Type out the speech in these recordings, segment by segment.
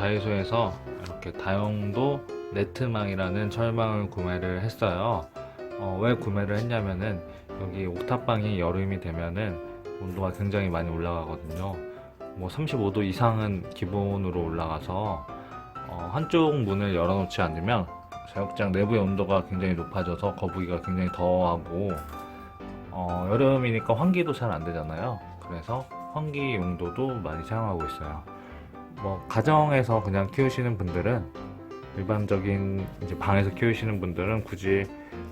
다이소에서 이렇게 다용도 네트망이라는 철망을 구매를 했어요. 어, 왜 구매를 했냐면은 여기 옥탑방이 여름이 되면은 온도가 굉장히 많이 올라가거든요. 뭐 35도 이상은 기본으로 올라가서 어, 한쪽 문을 열어놓지 않으면 사육장 내부의 온도가 굉장히 높아져서 거북이가 굉장히 더워하고 어, 여름이니까 환기도 잘 안 되잖아요. 그래서 환기 용도도 많이 사용하고 있어요. 뭐 가정에서 그냥 키우시는 분들은 일반적인 이제 방에서 키우시는 분들은 굳이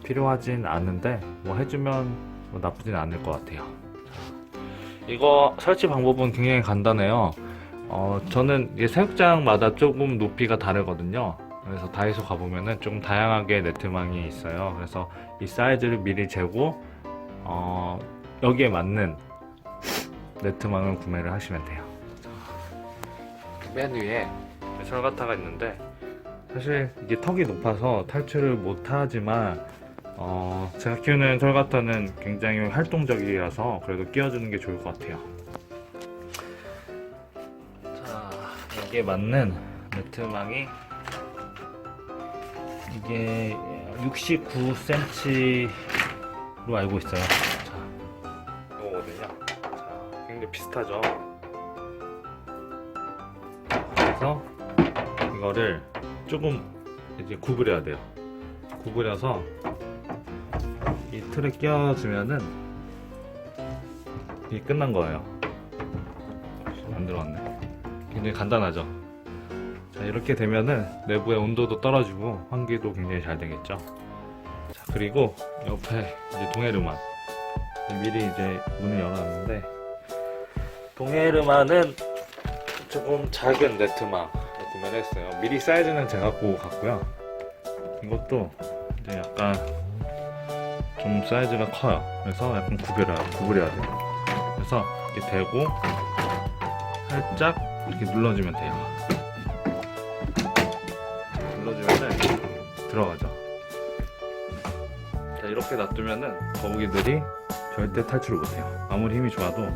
필요하진 않은데 뭐 해주면 뭐 나쁘진 않을 것 같아요. 이거 설치 방법은 굉장히 간단해요. 어, 저는 이 사육장마다 조금 높이가 다르거든요. 그래서 다이소 가보면은 좀 다양하게 네트망이 있어요. 그래서 이 사이즈를 미리 재고 어, 여기에 맞는 네트망을 구매를 하시면 돼요. 맨 위에 설가타가 있는데 사실 이게 턱이 높아서 탈출을 못 하지만 어, 제가 키우는 설가타는 굉장히 활동적이라서 그래도 끼워주는 게 좋을 것 같아요. 자, 여기에 맞는 네트망이 이게 69cm로 알고 있어요. 자, 이거거든요. 자, 굉장히 비슷하죠. 그래서 이거를 조금 이제 구부려야 돼요. 구부려서 이 틀에 끼워주면은 이게 끝난 거예요. 안 들어왔네. 굉장히 간단하죠. 자 이렇게 되면은 내부의 온도도 떨어지고 환기도 굉장히 잘 되겠죠. 자 그리고 옆에 이제 동해르만 미리 이제 문을 열어놨는데 동해르만은 조금 작은 네트망 구매를 했어요. 미리 사이즈는 제가 갖고 갔고요. 이것도 이제 약간 좀 사이즈가 커요. 그래서 약간 구별해야, 구부려야 돼요. 그래서 이렇게 대고 살짝 이렇게 눌러주면 돼요. 눌러주면은 들어가죠. 자, 이렇게 놔두면은 거북이들이 절대 탈출을 못해요. 아무리 힘이 좋아도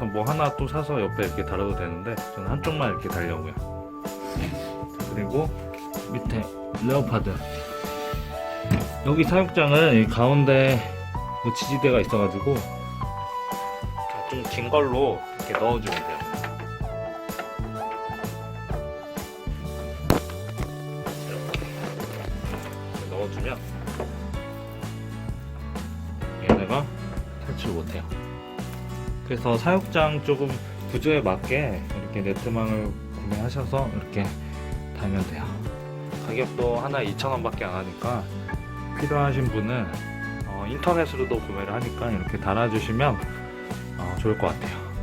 그래서 뭐 하나 또 사서 옆에 이렇게 달아도 되는데 저는 한쪽만 이렇게 달려고요. 자, 그리고 밑에 레오파드. 여기 사육장은 이 가운데 그 지지대가 있어가지고 좀 긴 걸로 이렇게 넣어주면 돼요. 이렇게 넣어주면 얘네가 탈출 못해요. 그래서 사육장 조금 구조에 맞게 이렇게 네트망을 구매하셔서 이렇게 달면 돼요. 가격도 하나 2,000원 밖에 안 하니까 필요하신 분은 어, 인터넷으로도 구매를 하니까 이렇게 달아주시면 어, 좋을 것 같아요.